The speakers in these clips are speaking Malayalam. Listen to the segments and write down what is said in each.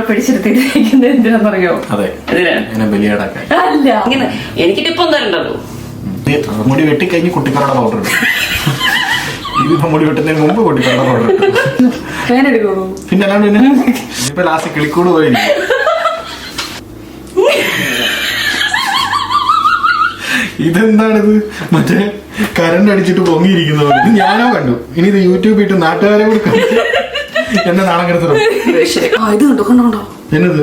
പിടിച്ചെടുത്തിരിക്കുന്നത് എന്തിനാണെന്നറിയോ അതെ ബലിയാടാക്കാൻ. അല്ല. ഇങ്ങനെ എനിക്ക് ടിപ്പം തരണ്ടല്ലോ ഇത് മുടി വെട്ടിക്കഴിഞ്ഞ് കുട്ടിക്കാരുടെ പൗഡർ ഇടും. ഇതിപ്പോ മുടി വെട്ടുന്നതിന് മുമ്പ് കുട്ടിക്കാരുടെ പൗഡർ എടുക്കുള്ളൂ പിന്നെ അല്ലാണ്ട് പിന്നെ ഇപ്പൊ ലാസ്റ്റ് കിളിക്കൂട് പോയി ഇതെന്താണിത്? മറ്റേ കരണ്ട് അടിച്ചിട്ട് പൊങ്ങിയിരിക്കുന്നത് ഞാനോ കണ്ടു. ഇനി ഇത് യൂട്യൂബിൽ ഇട്ട് നാട്ടുകാരെ കൂടി കണ്ടു. എന്നെ നാണം കെടുത്തണം. ആ ഇത് കണ്ടോ കണ്ടോ കണ്ടോ? എന്നത്?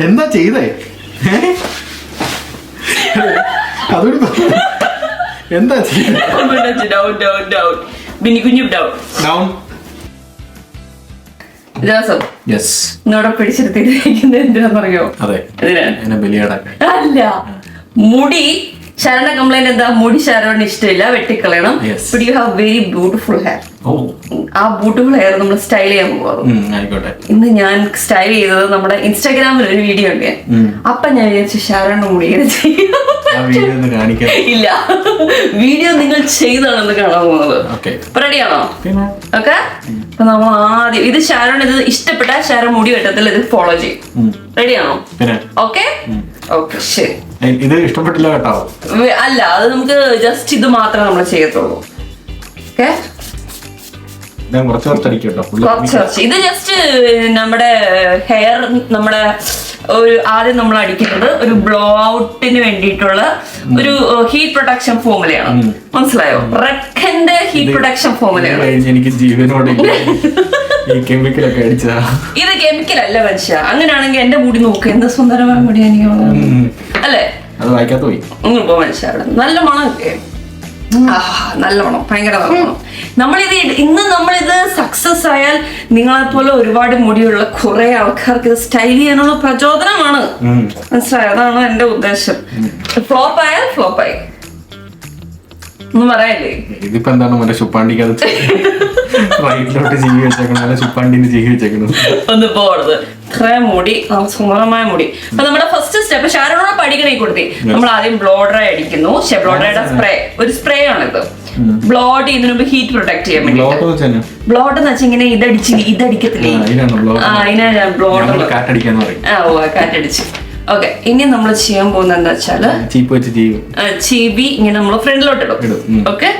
എന്താ ചെയ്തേ? അതൊരു എന്താ ഡൗൺ യെസ് പിടിച്ചെടുത്തിരിക്കുന്നത് എന്തിനാണെന്നറിയോ? അതെ. എന്നെ ബലിയാടാക്കാൻ. അല്ല. മുടി ശരണ കംപ്ലൈന്റ് എന്താ? മുടി ശരവണ് ഇഷ്ടമില്ല വെട്ടിക്കളയണം. But you have very beautiful hair ആ ബ്യൂട്ടിഫുൾ ഹെയർ നമ്മൾ സ്റ്റൈൽ ചെയ്യാൻ പോകാറുണ്ട് ഇന്ന് ഞാൻ സ്റ്റൈൽ ചെയ്തത് നമ്മുടെ ഇൻസ്റ്റാഗ്രാമിൽ ഒരു വീഡിയോ ഉണ്ട് ഉം. അപ്പൊ ഞാൻ വിചാരിച്ചു ഷാരോണ് മുടി ഇല്ല. വീഡിയോ നിങ്ങൾ ചെയ്താണെന്ന് കാണാൻ പോകുന്നത് റെഡിയാണോ ഓക്കെ അപ്പൊ നമ്മൾ ആദ്യം ഇത് ഷാരോൺ ഇത് ഇഷ്ടപ്പെട്ട ഷാരോൺ മുടി വെട്ടത്തിൽ ഇത് ഫോളോ ചെയ്യും. റെഡിയാണോ ഓക്കെ ഓക്കെ ശരി. ഇത് ഇഷ്ടപ്പെട്ടില്ല കേട്ടോ. അല്ല അത് നമുക്ക് ജസ്റ്റ് ഇത് മാത്രമേ നമ്മൾ ചെയ്യത്തുള്ളൂ. ഓക്കെ ഞാൻ കുറച്ച് കുറച്ചടിക്കും കേട്ടോ. കുറച്ച് കുറച്ച്. ഇത് ജസ്റ്റ് നമ്മുടെ ഹെയർ നമ്മുടെ ഒരു ആദ്യം നമ്മൾ അടിക്കുന്നത് ഒരു ബ്ലോ ഔട്ടിന് വേണ്ടിയിട്ടുള്ള ഒരു ഹീറ്റ് പ്രൊട്ടക്ഷൻ ഫോമുലയാണ് മനസ്സിലായോ? റെക്കന്റെ ഹീറ്റ് പ്രൊട്ടക്ഷൻ ഫോർമുലയാണ് ഫോമുലയാണ് എനിക്ക് ജീവനോട് ഈ കെമിക്കലൊക്കെ അടിച്ചതാ. ഇത് കെമിക്കൽ അല്ല മനുഷ്യ. അങ്ങനെയാണെങ്കിൽ എന്റെ മുടി നോക്ക്. എന്ത് സുന്ദരമായ മുടി എനിക്ക് അല്ലേ? അത് വായിക്കാത്ത പോയി. ഒന്നും പോ മനുഷ്യ. നല്ല മണമൊക്കെ. ആ നല്ല ഭയങ്കര നല്ലോണം. നമ്മളിത് ഇന്ന് നമ്മളിത് സക്സസ് ആയാൽ നിങ്ങളെപ്പോലെ ഒരുപാട് മുടിയുള്ള കുറെ ആൾക്കാർക്ക് ഇത് സ്റ്റൈൽ ചെയ്യാനുള്ള പ്രചോദനമാണ്. മനസ്സിലായോ? അതാണ് എന്റെ ഉദ്ദേശം. ഫ്ലോപ്പ് ആയാൽ ഫ്ലോപ്പ് ആയി. ഒന്നും പറയാല്ലേ? ഇതിപ്പോ എന്താണ് മറ്റേ ചുപ്പാണ്ടിക്കകത്ത് റൈറ്റിലോട്ട് ചെയ്യി വെച്ചേക്കണം അല്ല വെച്ചേക്കണം ഒന്ന് പോകരുത് ഇത്രയും മുടി സുന്ദരമായ മുടി. അപ്പൊ നമ്മുടെ ഫസ്റ്റ് സ്റ്റെപ്പ് ഷാരോടെ പഠിക്കണേ കൊടുത്തി നമ്മൾ ആദ്യം ബ്ലോ ഡ്രൈ അടിക്കുന്നു. ബ്ലോ ഡ്രൈയുടെ സ്പ്രേ ഒരു സ്പ്രേ ആണിത്. ബ്ലോഡ് ഇതിനു മുമ്പ് ഹീറ്റ് പ്രൊട്ടക്ട് ചെയ്യാൻ വേണ്ടി ബ്ലോട്ട് എന്ന് വെച്ചാൽ ഇങ്ങനെ ഇതടിച്ച് ഇതടിക്കത്തില്ലേ? ബ്ലോട്ട് ആ ആ ഓ കാറ്റടിച്ച്. ഓക്കെ ഇനി നമ്മൾ ചെയ്യാൻ പോകുന്നത് എന്താ വെച്ചാൽ ചീബി ഇങ്ങനെ നമ്മൾ ഫ്രണ്ടിലോട്ട് ഇടും ഓക്കെ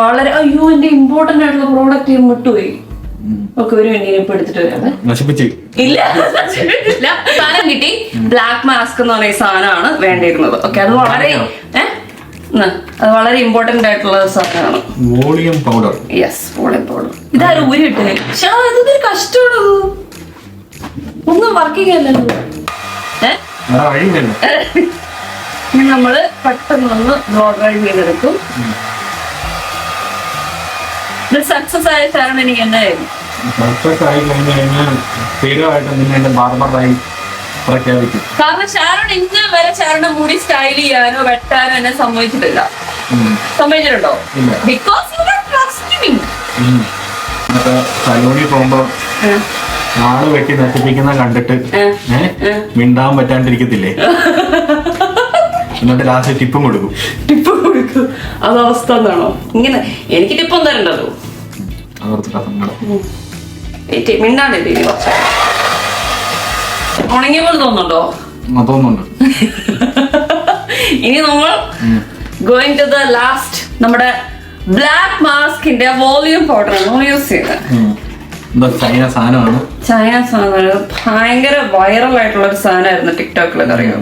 വളരെ അയ്യോ എന്റെ ഇമ്പോർട്ടന്റ് ആയിട്ടുള്ള പ്രോഡക്റ്റ് വിട്ടുപോയി. ഒക്കെ ഒരു മിനിറ്റ് ഇപ്പൊ എടുത്തിട്ട് വരാമേ ഇല്ല. ഇല്ല സാധനം കിട്ടി. ബ്ലാക്ക് മാസ്ക് എന്ന് പറയുന്ന സാധനമാണ് വേണ്ടിയിരുന്നത്. ഓക്കെ അത് വളരെ. അത് വളരെ ഇമ്പോർട്ടന്റ് ആയിട്ടുള്ള സാധനമാണ്. Volume powder. Yes volume powder. ഇതാരും ഊരി ഇട്ടേ? പക്ഷെ ഒന്നും വർക്കിംഗ് അല്ലല്ലോ ഏ വേറെ വഴിയില്ലല്ലോ ഇനി നമ്മൾ പെട്ടെന്ന് ഒന്ന് ബ്ലോ ഡ്രൈവ് ചെയ്തെടുക്കും. ഇത് സക്സസ് ആയ കാരണം എനിക്ക് എന്നായിരുന്നു? പെർഫെക്റ്റ് ആയി കഴിഞ്ഞു കഴിഞ്ഞാൽ സ്ഥിരമായിട്ട് നിന്നെ എന്റെ ബാർബറായി പ്രഖ്യാപിക്കും കാരണം ഷാരോൺ ഇന്ന വരെ മുടി സ്റ്റൈൽ ചെയ്യാനോ വെട്ടാനോ എന്നെ സമ്മതിച്ചിട്ടില്ല. സമ്മതിച്ചിട്ടുണ്ടോ? ബിക്കോസ് യു ആർ ട്രസ്റ്റിംഗ് സലൂണിൽ പോകുമ്പോ ആൾ വെട്ടി നശിപ്പിക്കുന്ന കണ്ടിട്ട് മിണ്ടാൻ പറ്റാണ്ടിരിക്കത്തില്ലേ? എന്നിട്ട് ലാസ്റ്റ് ടിപ്പും കൊടുക്കും. ടിപ്പ് കൊടുക്കും. അത് അവസ്ഥ എന്താണോ? ഇങ്ങനെ എനിക്ക് ടിപ്പൊന്നും തരണ്ടല്ലോ. കുറച്ച്. ഉണങ്ങിയ പോലെ തോന്നുന്നുണ്ടോ? തോന്നുന്നുണ്ട്. ഇനി നമ്മൾ ഗോയിങ് ടു ദ ലാസ്റ്റ് നമ്മുടെ ബ്ലാക്ക് മാസ്കിന്റെ വോളിയം പൗഡർ ആണ് യൂസ് ചെയ്യുന്നത്. ചൈന സാധനമാണ്. ചായ സാധനം. ഭയങ്കര വൈറൽ ആയിട്ടുള്ള ഒരു സാധനമായിരുന്നു ടിക്ടോക്കിലൊക്കെ അറിയോ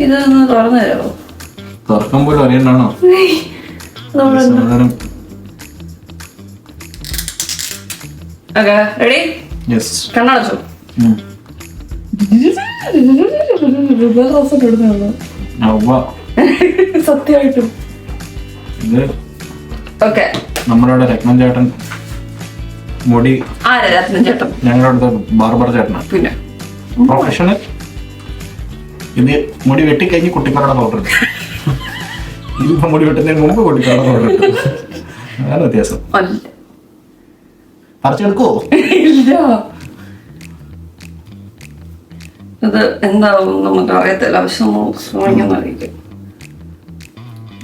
ഇതൊന്ന് തുറന്നു തരുമോ തുറക്കം പോലും അറിയണ്ടാണോ? റെഡി കണ്ണടച്ചു. സത്യമായിട്ടും. ഓക്കെ. നമ്മുടെ രത്നം ചേട്ടൻ മുടി ആരാ രത്നം ചേട്ടൻ? ഞങ്ങളുടെ അടുത്ത ബാർബർ ചേട്ടനാണ് പിന്നെ? പ്രൊഫഷണൽ ഇത് മുടി വെട്ടിക്കഴിഞ്ഞ് കുട്ടിക്കാരുടെ പൗഡർ ഇപ്പൊ മുടി വെട്ടുന്നതിന് മുമ്പ് കുട്ടിക്കാരുടെ പൗഡർ അതാണ് വ്യത്യാസം. പറിച്ചെടുക്കോ ഇല്ല. ഇത് എന്താവും നമുക്ക് അറിയത്തില്ല. പക്ഷെ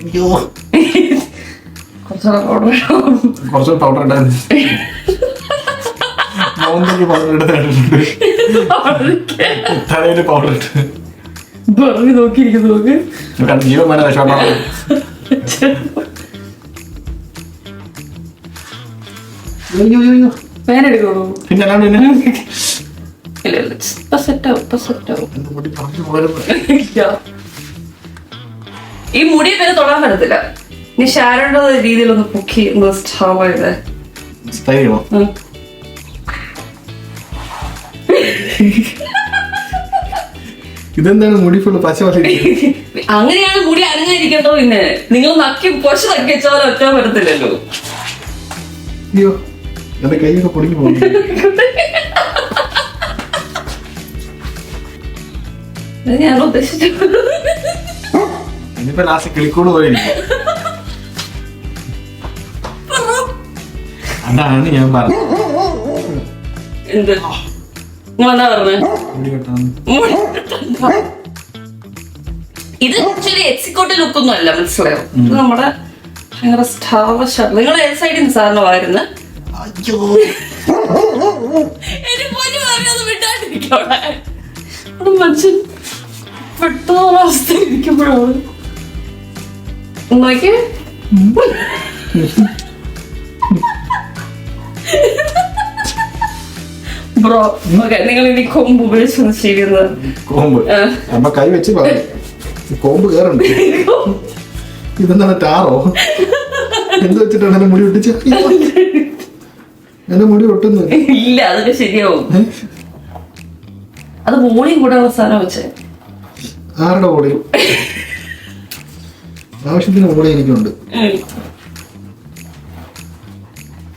അയ്യോ. കുറച്ചുകൂടെ പൗഡർ കുറച്ച് പൗഡർ ഇടാൻ. മൗന്തയ്ക്ക് പൗഡർ ഇട്ടിട്ടുണ്ട് തലയിൽ പൗഡർ ഇട്ട്. പറഞ്ഞു നോക്കിയിരിക്കുന്നു നോക്ക്. ജീവന്മാരെ രക്ഷപ്പെടാൻ അയ്യോ അയ്യോ അയ്യോ. പേന എടുക്കണോ? പിന്നെ അല്ലാണ്ട് പിന്നെ? ഇല്ല ഇല്ല. ഇപ്പൊ സെറ്റാവും ഇപ്പൊ സെറ്റാവും. ഈ മുടി പിന്നെ തൊടാൻ പറ്റത്തില്ല. നീ ഷാരോന്റെ രീതിയിലൊന്ന് പൊക്കി സ്റ്റാവ് ചെയ്തേ. ഇതെന്താണ് മുടി ഫുള്ള് പശ അങ്ങനെയാണ് മുടി അനങ്ങായിരിക്കട്ടോ പിന്നെ. നിങ്ങൾ നക്കി പൊശ നക്കി വെച്ചാൽ ഒറ്റ പറ്റത്തില്ലല്ലോ. അയ്യോ എന്റെ കൈയൊക്കെ പൊടിഞ്ഞു പോകും ഞാൻ ഉദ്ദേശിച്ചു ഇനിയിപ്പോ ലാസ്റ്റ് കിളിക്കൂട് പോലെ ഇരിക്കും. അതാണ് ഞാൻ പറഞ്ഞത്. എന്ത്? നിങ്ങൾ എന്താ പറഞ്ഞത് ഇത് ആക്ച്വലി ലുക്ക് ഒന്നും അല്ല മനസ്സിലായോ? ഇത് നമ്മുടെ ഭയങ്കര സ്റ്റാവ ഷർട്ട് നിങ്ങൾ ഏത് സൈഡിൽ നിന്ന് സാറിന് വായിരുന്നു മനുഷ്യൻ അവസ്ഥ ഇരിക്കുമ്പോഴാണ്. നോക്കി ബ്രോ നിങ്ങൾ ഇനി കൊമ്പ് ഉപയോഗിച്ചൊന്ന് ചെയ്യുന്നത് കോമ്പ്. അമ്മ കൈ വെച്ച് പറയും കോമ്പ് കേറുണ്ട്. ഇതെന്താണ് ടാറോ? എന്ത് വെച്ചിട്ടാണ് എന്റെ മുടി ഒട്ടിച്ച എന്റെ മുടി ഒട്ടുന്നു ഇല്ല അതൊക്കെ ശരിയാവും. അത് മോളിയും കൂടെ അവസാനം വെച്ചേ. ആരുടെ കൂടെ ആവശ്യത്തിന് കൂടെ എനിക്കുണ്ട്.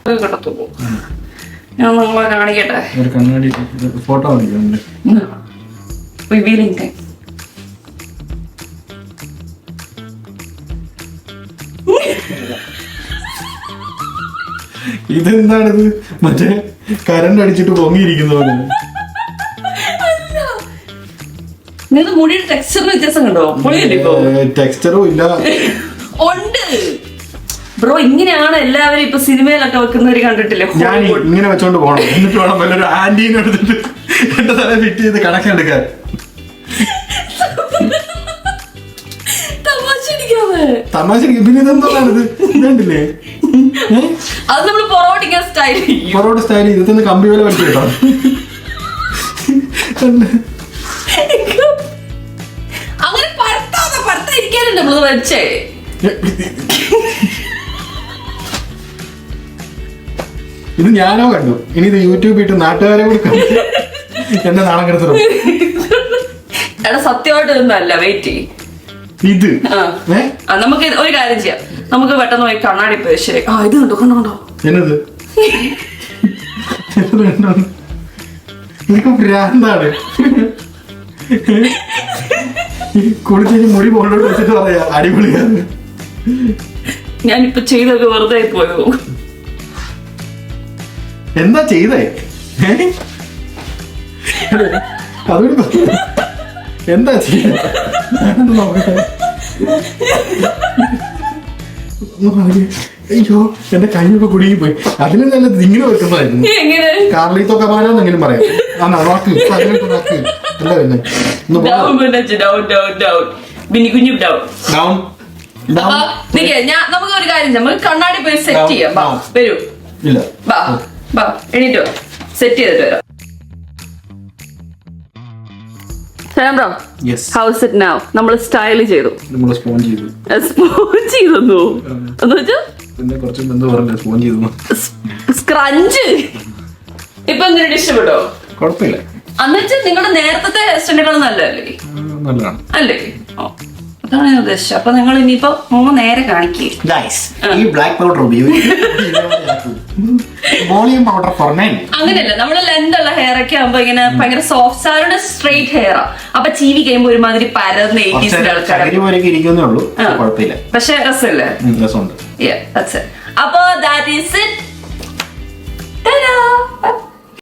അത് കിടത്തുള്ളൂ ഞാൻ നിങ്ങളെ കാണിക്കട്ടെ? ഒരു കണ്ണാടി ഫോട്ടോ കാണിക്കുന്നുണ്ട് റിവീലിംഗ് ടൈം ഇതെന്താണിത്? മറ്റേ കരണ്ട് അടിച്ചിട്ട് പൊങ്ങിയിരിക്കുന്ന പോലെ. നിങ്ങൾക്ക് മുടിയുടെ ടെക്സ്ചറിന് വ്യത്യാസം കണ്ടോ? ടെക്സ്ചറും ഇല്ല. ഉണ്ട്. ബ്രോ ഇങ്ങനെയാണ് എല്ലാവരും ഇപ്പൊ സിനിമയിലൊക്കെ വെക്കുന്നവര് കണ്ടിട്ടില്ലേ? ഞാൻ ഇങ്ങനെ വെച്ചോണ്ട് പോകണം എന്നിട്ട് വേണം വല്ലൊരു ആന്റീനെ എടുത്തിട്ട് എന്റെ തല ഫിറ്റ് ചെയ്ത് കണക്ഷൻ എടുക്കാൻ. തമാശ ഇതുണ്ടല്ലേ? അത് നമ്മൾ പൊറോട്ടിക്കാൻ സ്റ്റൈൽ പൊറോട്ട സ്റ്റൈൽ ഇതിന്ന് കമ്പി പോലെ പറ്റി കേട്ടോ. അങ്ങനെ പരത്താതെ പരത്തായിരിക്കാനല്ലേ നമ്മൾ വെച്ചേ? ഇത് ഞാനോ കണ്ടു. ഇനി ഇത് യൂട്യൂബിൽ ഇട്ട് നാട്ടുകാരെ കൂടി കണ്ടു. എന്നെ നാണം കിടത്തു എടാ സത്യമായിട്ട് ഇതൊന്നല്ല വെയിറ്റ് ഇത്. ആ. നമുക്ക് ഒരു കാര്യം ചെയ്യാം. നമുക്ക് പെട്ടെന്ന് പോയി കണ്ണാടി പോയി ശരി. ആ ഇത് കണ്ടോ കണ്ടോ കണ്ടോ? എന്നത്? ഭ്രാന്താണ്. കുളിച്ചേക്ക് മുടി മുകളിലോട്ട് വെച്ചിട്ട് പറയാ. അടിപൊളിയാണ്. ഞാനിപ്പോ ചെയ്തൊക്കെ വെറുതെ പോയോ? എന്താ ചെയ്തേ? ഏ? എന്താ ചെയ്തേ. അയ്യോ എന്റെ കൈയൊക്കെ കുടുങ്ങി പോയി. അതിന് നല്ല ഇങ്ങനെ വെക്കുന്നതായിരുന്നു. കാർലി എങ്ങനെ കാർലീത്തോ പറയാം. ആ നോക്ക് അല്ല പിന്നെ? നമുക്ക് ഒരു കാര്യം നമ്മൾ നമുക്ക് കണ്ണാടി പോയി സെറ്റ് ചെയ്യാം. വരൂ. ഇല്ല. ബാ എണീറ്റോ. സെറ്റ് ചെയ്തിട്ട് വരാം. സാമ്പ്രോ യെസ് ഹൗസ് ഇറ്റ് നൗ നമ്മൾ സ്റ്റൈൽ ചെയ്തു. നമ്മൾ സ്പോൺ ചെയ്തു. സ്പോഞ്ച് ചെയ്തു എന്ന് വെച്ചാ? പിന്നെ കുറച്ച് എന്ത് പറഞ്ഞില്ല സ്പോൺ ചെയ്തു സ്ക്രഞ്ച് ഇപ്പൊ എന്തിനു ഇഷ്ടപ്പെട്ടോ? കുഴപ്പമില്ല. എന്നുവെച്ചാൽ നിങ്ങളുടെ നേരത്തെ ഹെയർ സ്റ്റൈലുകൾ നല്ലതല്ലേ? ആ, നല്ലതാണ്. അല്ലേ? ഓ അതാണ് ഞാൻ ഉദ്ദേശിച്ചത്. അപ്പൊ നിങ്ങൾ ഇനിയിപ്പോ മൂന്ന് നേരെ കാണിക്കുക ഗൈസ് ഈ ബ്ലാക്ക് പൗഡർ ഉപയോഗിക്കും വോളിയം പൗഡർ ഫോർ മെൻ അങ്ങനെയല്ല നമ്മൾ ലെന്ത് ഉള്ള ഹെയർ ഒക്കെ ആകുമ്പോ ഇങ്ങനെ ഭയങ്കര സോഫ്റ്റ് സാറുടെ സ്ട്രെയിറ്റ് ഹെയർ അപ്പൊ ചീവി കഴിയുമ്പോ ഒരുമാതിരി പരന്ന് എയ്റ്റീസിന്റെ പോലെയൊക്കെ ഇരിക്കുന്നേ ഉള്ളൂ. കുഴപ്പമില്ല. പക്ഷെ രസമല്ലേ? രസമുണ്ട്. അപ്പൊ ദാറ്റ് ഈസ് ഇറ്റ്!